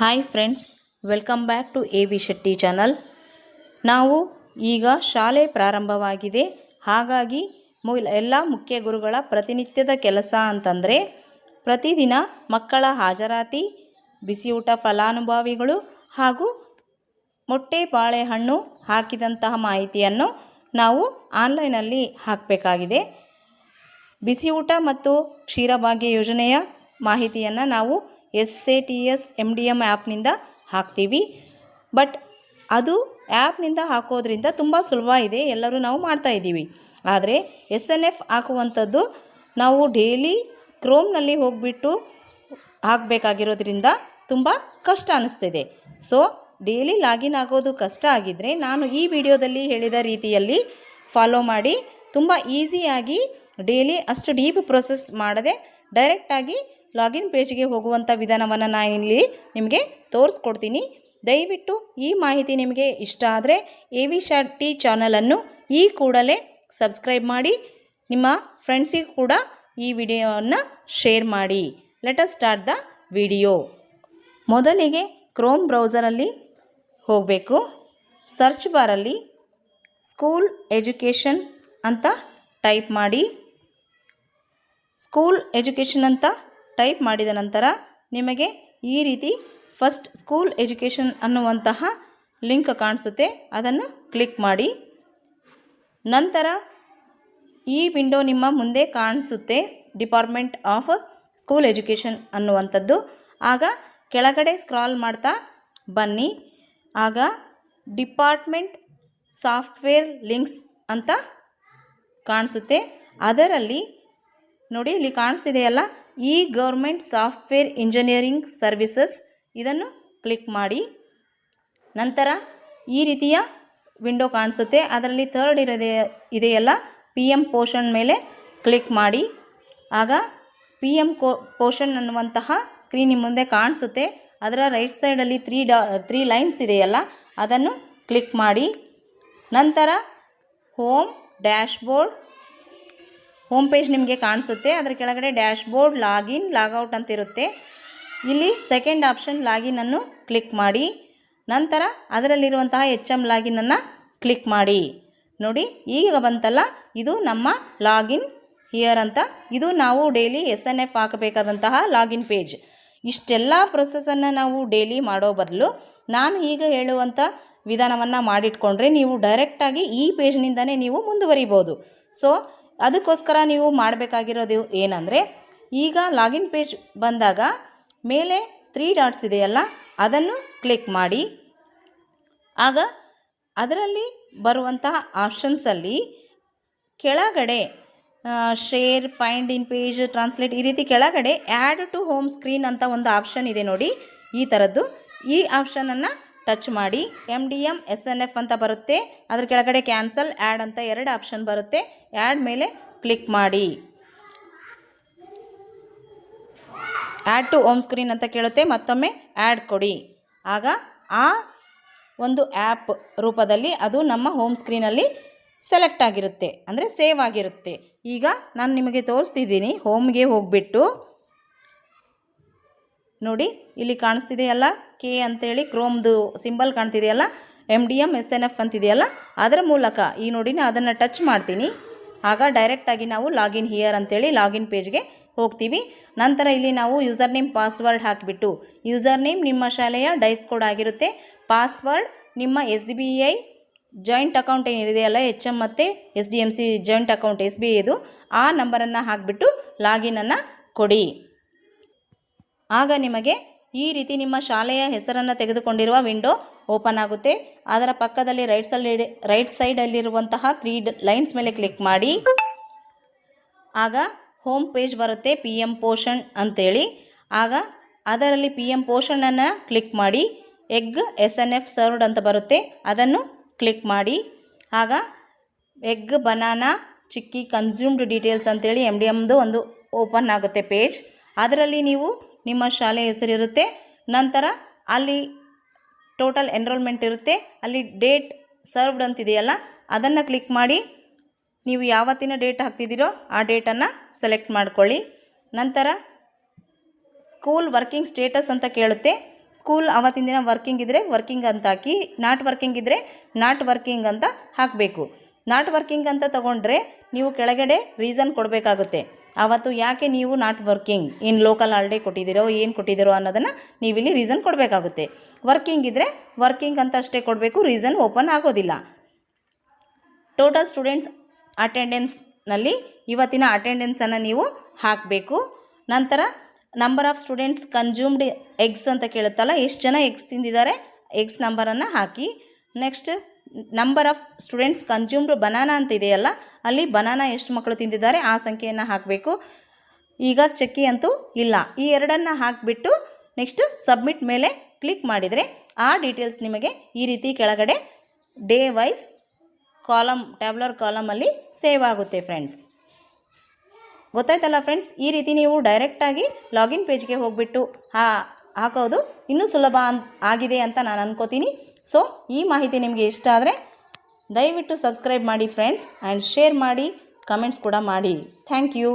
Hi friends welcome back to A V Shetty channel ನಾವು ಈಗ ಶಾಲೆ ಪ್ರಾರಂಭವಾಗಿದೆ. ಹಾಗಾಗಿ ಮು, ಎಲ್ಲ ಮುಖ್ಯ ಗುರುಗಳ ಪ್ರತಿನಿತ್ಯದ ಕೆಲಸ ಅಂತಂದರೆ ಪ್ರತಿದಿನ ಮಕ್ಕಳ ಹಾಜರಾತಿ, ಬಿಸಿಯೂಟ ಫಲಾನುಭವಿಗಳು ಹಾಗೂ ಮೊಟ್ಟೆ ಬಾಳೆಹಣ್ಣು ಹಾಕಿದಂತಹ ಮಾಹಿತಿಯನ್ನು ನಾವು ಆನ್ಲೈನಲ್ಲಿ ಹಾಕಬೇಕಾಗಿದೆ. ಬಿಸಿಯೂಟ ಮತ್ತು ಕ್ಷೀರಭಾಗ್ಯ ಯೋಜನೆಯ ಮಾಹಿತಿಯನ್ನು ನಾವು S A T S M D M ಆ್ಯಪ್ನಿಂದ ಹಾಕ್ತೀವಿ. ಬಟ್ ಅದು ಆ್ಯಪ್ನಿಂದ ಹಾಕೋದ್ರಿಂದ ತುಂಬ ಸುಲಭ ಇದೆ, ಎಲ್ಲರೂ ನಾವು ಮಾಡ್ತಾ ಇದ್ದೀವಿ. ಆದರೆ ಎಸ್ ಎನ್ ಎಫ್ ಹಾಕುವಂಥದ್ದು ನಾವು ಡೈಲಿ ಕ್ರೋಮ್ನಲ್ಲಿ ಹೋಗಿಬಿಟ್ಟು ಹಾಕಬೇಕಾಗಿರೋದ್ರಿಂದ ತುಂಬ ಕಷ್ಟ ಅನ್ನಿಸ್ತಿದೆ ಸೊ, ಡೈಲಿ ಲಾಗಿನ್ ಆಗೋದು ಕಷ್ಟ ಆಗಿದ್ದರೆ ನಾನು ಈ ವಿಡಿಯೋದಲ್ಲಿ ಹೇಳಿದ ರೀತಿಯಲ್ಲಿ ಫಾಲೋ ಮಾಡಿ, ತುಂಬ ಈಸಿಯಾಗಿ ಡೈಲಿ ಅಷ್ಟು ಡೀಪ್ ಪ್ರೊಸೆಸ್ ಮಾಡದೆ ಡೈರೆಕ್ಟಾಗಿ ಲಾಗಿನ್ ಪೇಜ್ಗೆ ಹೋಗುವಂಥ ವಿಧಾನವನ್ನು ನಾನು ಇಲ್ಲಿ ನಿಮಗೆ ತೋರಿಸ್ಕೊಡ್ತೀನಿ. ದಯವಿಟ್ಟು ಈ ಮಾಹಿತಿ ನಿಮಗೆ ಇಷ್ಟ ಆದರೆ ಎ ವಿ ಶೆಟ್ಟಿ ಚಾನಲನ್ನು ಈ ಕೂಡಲೇ ಸಬ್ಸ್ಕ್ರೈಬ್ ಮಾಡಿ, ನಿಮ್ಮ ಫ್ರೆಂಡ್ಸಿಗೆ ಕೂಡ ಈ ವಿಡಿಯೋವನ್ನು ಶೇರ್ ಮಾಡಿ. Let us start the video ಮೊದಲಿಗೆ ಕ್ರೋಮ್ ಬ್ರೌಸರಲ್ಲಿ ಹೋಗಬೇಕು. ಸರ್ಚ್ ಬಾರಲ್ಲಿ ಸ್ಕೂಲ್ ಎಜುಕೇಷನ್ ಅಂತ ಟೈಪ್ ಮಾಡಿ. ಸ್ಕೂಲ್ ಎಜುಕೇಷನ್ ಅಂತ ಟೈಪ್ ಮಾಡಿದ ನಂತರ ನಿಮಗೆ ಈ ರೀತಿ ಫಸ್ಟ್ ಸ್ಕೂಲ್ ಎಜುಕೇಷನ್ ಅನ್ನುವಂತಹ ಲಿಂಕ್ ಕಾಣಿಸುತ್ತೆ. ಅದನ್ನು ಕ್ಲಿಕ್ ಮಾಡಿ. ನಂತರ ಈ ವಿಂಡೋ ನಿಮ್ಮ ಮುಂದೆ ಕಾಣಿಸುತ್ತೆ. ಡಿಪಾರ್ಟ್ಮೆಂಟ್ ಆಫ್ ಸ್ಕೂಲ್ ಎಜುಕೇಷನ್ ಅನ್ನುವಂಥದ್ದು. ಆಗ ಕೆಳಗಡೆ ಸ್ಕ್ರಾಲ್ ಮಾಡ್ತಾ ಬನ್ನಿ. ಆಗ ಡಿಪಾರ್ಟ್ಮೆಂಟ್ ಸಾಫ್ಟ್ವೇರ್ ಲಿಂಕ್ಸ್ ಅಂತ ಕಾಣಿಸುತ್ತೆ. ಅದರಲ್ಲಿ ನೋಡಿ ಇಲ್ಲಿ ಕಾಣಿಸ್ತಿದೆಯಲ್ಲ? ಈ ಗೌರ್ಮೆಂಟ್ ಸಾಫ್ಟ್ವೇರ್ ಇಂಜಿನಿಯರಿಂಗ್ ಸರ್ವಿಸಸ್. ಇದನ್ನು ಕ್ಲಿಕ್ ಮಾಡಿ. ನಂತರ ಈ ರೀತಿಯ ವಿಂಡೋ ಕಾಣಿಸುತ್ತೆ. ಅದರಲ್ಲಿ ಥರ್ಡ್ ಇರೋದೇ, ಇದೆಯಲ್ಲ? ಪಿ ಎಂ ಪೋಷನ್ ಮೇಲೆ ಕ್ಲಿಕ್ ಮಾಡಿ. ಆಗ ಪಿ ಎಂ ಕೋ ಪೋಷನ್ ಅನ್ನುವಂತಹ ಸ್ಕ್ರೀನ್ ಮುಂದೆ ಕಾಣಿಸುತ್ತೆ. ಅದರ ರೈಟ್ ಸೈಡಲ್ಲಿ ತ್ರೀ ಡಾ, ತ್ರೀ ಲೈನ್ಸ್ ಇದೆಯಲ್ಲ? ಅದನ್ನು ಕ್ಲಿಕ್ ಮಾಡಿ. ನಂತರ ಹೋಮ್ ಡ್ಯಾಶ್ಬೋರ್ಡ್ ಹೋಮ್ ಪೇಜ್ ನಿಮಗೆ ಕಾಣಿಸುತ್ತೆ. ಅದರ ಕೆಳಗಡೆ ಡ್ಯಾಶ್ಬೋರ್ಡ್ ಲಾಗಿನ್ ಲಾಗೌಟ್ ಅಂತ ಇರುತ್ತೆ. ಇಲ್ಲಿ ಸೆಕೆಂಡ್ ಆಪ್ಷನ್ ಲಾಗಿನನ್ನು ಕ್ಲಿಕ್ ಮಾಡಿ. ನಂತರ ಅದರಲ್ಲಿರುವಂತಹ ಎಚ್ ಎಂ ಲಾಗಿನನ್ನು ಕ್ಲಿಕ್ ಮಾಡಿ. ನೋಡಿ, ಈಗ ಬಂತಲ್ಲ, ಇದು ನಮ್ಮ ಲಾಗಿನ್ ಹಿಯರ್ ಅಂತ. ಇದು ನಾವು ಡೈಲಿ ಎಸ್ ಎನ್ ಎಫ್ ಹಾಕಬೇಕಾದಂತಹ ಲಾಗಿನ್ ಪೇಜ್ ಇಷ್ಟೆಲ್ಲ ಪ್ರೊಸೆಸನ್ನು ನಾವು ಡೈಲಿ ಮಾಡೋ ಬದಲು ನಾನು ಈಗ ಹೇಳುವಂಥ ವಿಧಾನವನ್ನು ಮಾಡಿಟ್ಕೊಂಡ್ರೆ ನೀವು ಡೈರೆಕ್ಟಾಗಿ ಈ ಪೇಜ್ನಿಂದನೇ ನೀವು ಮುಂದುವರಿಬೋದು. ಸೊ ಅದಕ್ಕೋಸ್ಕರ ನೀವು ಮಾಡಬೇಕಾಗಿರೋದು ಏನಂದರೆ, ಈಗ ಲಾಗಿನ್ ಪೇಜ್ ಬಂದಾಗ ಮೇಲೆ ತ್ರೀ ಡಾಟ್ಸ್ ಇದೆಯಲ್ಲ, ಅದನ್ನು ಕ್ಲಿಕ್ ಮಾಡಿ. ಆಗ ಅದರಲ್ಲಿ ಬರುವಂತಹ ಆಪ್ಷನ್ಸಲ್ಲಿ ಕೆಳಗಡೆ share find in page translate ಈ ರೀತಿ ಕೆಳಗಡೆ ಆ್ಯಡ್ ಟು ಹೋಮ್ ಸ್ಕ್ರೀನ್ ಅಂತ ಒಂದು ಆಪ್ಷನ್ ಇದೆ ನೋಡಿ. ಈ ಥರದ್ದು ಈ ಆಪ್ಷನನ್ನು ಟಚ್ ಮಾಡಿ. M D M S N F ಅಂತ ಬರುತ್ತೆ. ಅದ್ರ ಕೆಳಗಡೆ ಕ್ಯಾನ್ಸಲ್ ಆ್ಯಡ್ ಅಂತ ಎರಡು ಆಪ್ಷನ್ ಬರುತ್ತೆ. ಆ್ಯಡ್ ಮೇಲೆ ಕ್ಲಿಕ್ ಮಾಡಿ. ಆ್ಯಡ್ ಟು ಹೋಮ್ ಸ್ಕ್ರೀನ್ ಅಂತ ಕೇಳುತ್ತೆ. ಮತ್ತೊಮ್ಮೆ ಆ್ಯಡ್ ಕೊಡಿ. ಆಗ ಆ ಒಂದು ಆ್ಯಪ್ ರೂಪದಲ್ಲಿ ಅದು ನಮ್ಮ ಹೋಮ್ ಸ್ಕ್ರೀನಲ್ಲಿ ಸೆಲೆಕ್ಟ್ ಆಗಿರುತ್ತೆ. ಅಂದರೆ ಸೇವ್ ಆಗಿರುತ್ತೆ. ಈಗ ನಾನು ನಿಮಗೆ ತೋರಿಸ್ತಿದ್ದೀನಿ. ಹೋಮ್ಗೆ ಹೋಗಿಬಿಟ್ಟು ನೋಡಿ, ಇಲ್ಲಿ ಕಾಣಿಸ್ತಿದೆಯಲ್ಲ ಕೆ ಅಂತೇಳಿ ಕ್ರೋಮ್ದು symbol ಕಾಣ್ತಿದೆಯಲ್ಲ M D M S N F ಅಂತಿದೆಯಲ್ಲ ಅದರ ಮೂಲಕ ಈ ನೋಡಿ ನಾನು ಅದನ್ನು ಟಚ್ ಮಾಡ್ತೀನಿ. ಆಗ ಡೈರೆಕ್ಟಾಗಿ ನಾವು ಲಾಗಿನ್ ಹಿಯರ್ ಅಂತೇಳಿ ಲಾಗಿನ್ ಪೇಜ್ಗೆ ಹೋಗ್ತೀವಿ. ನಂತರ ಇಲ್ಲಿ ನಾವು ಯೂಸರ್ ನೇಮ್ ಪಾಸ್ವರ್ಡ್ ಹಾಕಿಬಿಟ್ಟು ಯೂಸರ್ ನೇಮ್ ನಿಮ್ಮ ಶಾಲೆಯ ಡೈಸ್ ಕೋಡ್ ಆಗಿರುತ್ತೆ. ಪಾಸ್ವರ್ಡ್ ನಿಮ್ಮ S B I joint account ಏನಿದೆಯಲ್ಲ ಎಚ್ ಎಂ ಮತ್ತು S D M C joint account S B ಐದು ಆ ನಂಬರನ್ನು ಹಾಕಿಬಿಟ್ಟು ಲಾಗಿನನ್ನು ಕೊಡಿ. ಆಗ ನಿಮಗೆ ಈ ರೀತಿ ನಿಮ್ಮ ಶಾಲೆಯ ಹೆಸರನ್ನು ತೆಗೆದುಕೊಂಡಿರುವ ವಿಂಡೋ ಓಪನ್ ಆಗುತ್ತೆ. ಅದರ ಪಕ್ಕದಲ್ಲಿ ರೈಟ್ ಸೈಡ್ ರೈಟ್ ಸೈಡಲ್ಲಿರುವಂತಹ ತ್ರೀ ಲೈನ್ಸ್ ಮೇಲೆ ಕ್ಲಿಕ್ ಮಾಡಿ. ಆಗ ಹೋಮ್ ಪೇಜ್ ಬರುತ್ತೆ ಪಿ ಎಂ ಪೋಷಣ್ ಅಂತೇಳಿ. ಆಗ ಅದರಲ್ಲಿ ಪಿ ಎಂ ಪೋಷಣನ್ನು ಕ್ಲಿಕ್ ಮಾಡಿ. Egg S N F served ಅಂತ ಬರುತ್ತೆ. ಅದನ್ನು ಕ್ಲಿಕ್ ಮಾಡಿ. ಆಗ egg, banana, chikki, consumed details ಅಂತೇಳಿ ಎಂ ಡಿ ಎಮ್ದು ಒಂದು ಓಪನ್ ಆಗುತ್ತೆ ಪೇಜ್. ಅದರಲ್ಲಿ ನೀವು ನಿಮ್ಮ ಶಾಲೆ ಹೆಸರಿರುತ್ತೆ. ನಂತರ ಅಲ್ಲಿ ಟೋಟಲ್ ಎನ್ರೋಲ್ಮೆಂಟ್ ಇರುತ್ತೆ. ಅಲ್ಲಿ ಡೇಟ್ ಸರ್ವ್ಡ್ ಅಂತಿದೆಯಲ್ಲ, ಅದನ್ನು ಕ್ಲಿಕ್ ಮಾಡಿ ನೀವು ಯಾವತ್ತಿನ ಡೇಟ್ ಹಾಕ್ತಿದ್ದೀರೋ ಆ ಡೇಟನ್ನು ಸೆಲೆಕ್ಟ್ ಮಾಡ್ಕೊಳ್ಳಿ. ನಂತರ ಸ್ಕೂಲ್ ವರ್ಕಿಂಗ್ ಸ್ಟೇಟಸ್ ಅಂತ ಕೇಳುತ್ತೆ. ಸ್ಕೂಲ್ ಆವತ್ತಿನ ದಿನ ವರ್ಕಿಂಗ್ ಇದ್ದರೆ ವರ್ಕಿಂಗ್ ಅಂತ ಹಾಕಿ ನಾಟ್ ವರ್ಕಿಂಗ್ ಇದ್ದರೆ ನಾಟ್ ವರ್ಕಿಂಗ್ ಅಂತ ಹಾಕಬೇಕು. ನಾಟ್ ವರ್ಕಿಂಗ್ ಅಂತ ತಗೊಂಡ್ರೆ ನೀವು ಕೆಳಗಡೆ ರೀಸನ್ ಕೊಡಬೇಕಾಗುತ್ತೆ. ಆವತ್ತು ಯಾಕೆ ನೀವು not working in local holiday ಕೊಟ್ಟಿದ್ದೀರೋ, ಏನು ಕೊಟ್ಟಿದ್ದೀರೋ ಅನ್ನೋದನ್ನು ನೀವಿಲ್ಲಿ ರೀಸನ್ ಕೊಡಬೇಕಾಗುತ್ತೆ. ವರ್ಕಿಂಗ್ ಇದ್ದರೆ ವರ್ಕಿಂಗ್ ಅಂತ ಅಷ್ಟೇ ಕೊಡಬೇಕು ರೀಸನ್ ಓಪನ್ ಆಗೋದಿಲ್ಲ. ಟೋಟಲ್ ಸ್ಟೂಡೆಂಟ್ಸ್ ಅಟೆಂಡೆನ್ಸ್ನಲ್ಲಿ ಇವತ್ತಿನ ಅಟೆಂಡೆನ್ಸನ್ನು ನೀವು ಹಾಕಬೇಕು. ನಂತರ number of students consumed eggs ಅಂತ ಕೇಳುತ್ತಲ್ಲ, ಎಷ್ಟು ಜನ ಎಗ್ಸ್ ತಿಂದಿದ್ದಾರೆ ಎಗ್ಸ್ ನಂಬರನ್ನು ಹಾಕಿ. Next number of students consumed banana ಅಂತ ಇದೆಯಲ್ಲ, ಅಲ್ಲಿ ಬನಾನಾ ಎಷ್ಟು ಮಕ್ಕಳು ತಿಂದಿದ್ದಾರೆ, ಆ ಸಂಖ್ಯೆಯನ್ನು ಹಾಕಬೇಕು. ಈಗ ಚಕ್ಕಿ ಅಂತೂ ಇಲ್ಲ. ಈ ಎರಡನ್ನು ಹಾಕಿಬಿಟ್ಟು ನೆಕ್ಸ್ಟ್ ಸಬ್ಮಿಟ್ ಮೇಲೆ ಕ್ಲಿಕ್ ಮಾಡಿದರೆ, ಆ ಡೀಟೇಲ್ಸ್ ನಿಮಗೆ ಈ ರೀತಿ ಕೆಳಗಡೆ ಡೇ ವೈಸ್ ಕಾಲಮ್ ಟ್ಯಾಬ್ಲರ್ ಕಾಲಮಲ್ಲಿ ಸೇವ್ ಆಗುತ್ತೆ ಫ್ರೆಂಡ್ಸ್ ಗೊತ್ತಾಯ್ತಲ್ಲ ಫ್ರೆಂಡ್ಸ್ ಈ ರೀತಿ ನೀವು ಡೈರೆಕ್ಟಾಗಿ ಲಾಗಿನ್ ಪೇಜ್ಗೆ ಹೋಗಿಬಿಟ್ಟು ಹಾಕೋದು ಇನ್ನೂ ಸುಲಭ ಆಗಿದೆ ಅಂತ ನಾನು ಅನ್ಕೋತೀನಿ. ಸೊ ಈ ಮಾಹಿತಿ ನಿಮಗೆ ಇಷ್ಟ ಆದರೆ ದಯವಿಟ್ಟು ಸಬ್ಸ್ಕ್ರೈಬ್ ಮಾಡಿ ಫ್ರೆಂಡ್ಸ್ ಆ್ಯಂಡ್ ಶೇರ್ ಮಾಡಿ ಕಮೆಂಟ್ಸ್ ಕೂಡ ಮಾಡಿ. Thank you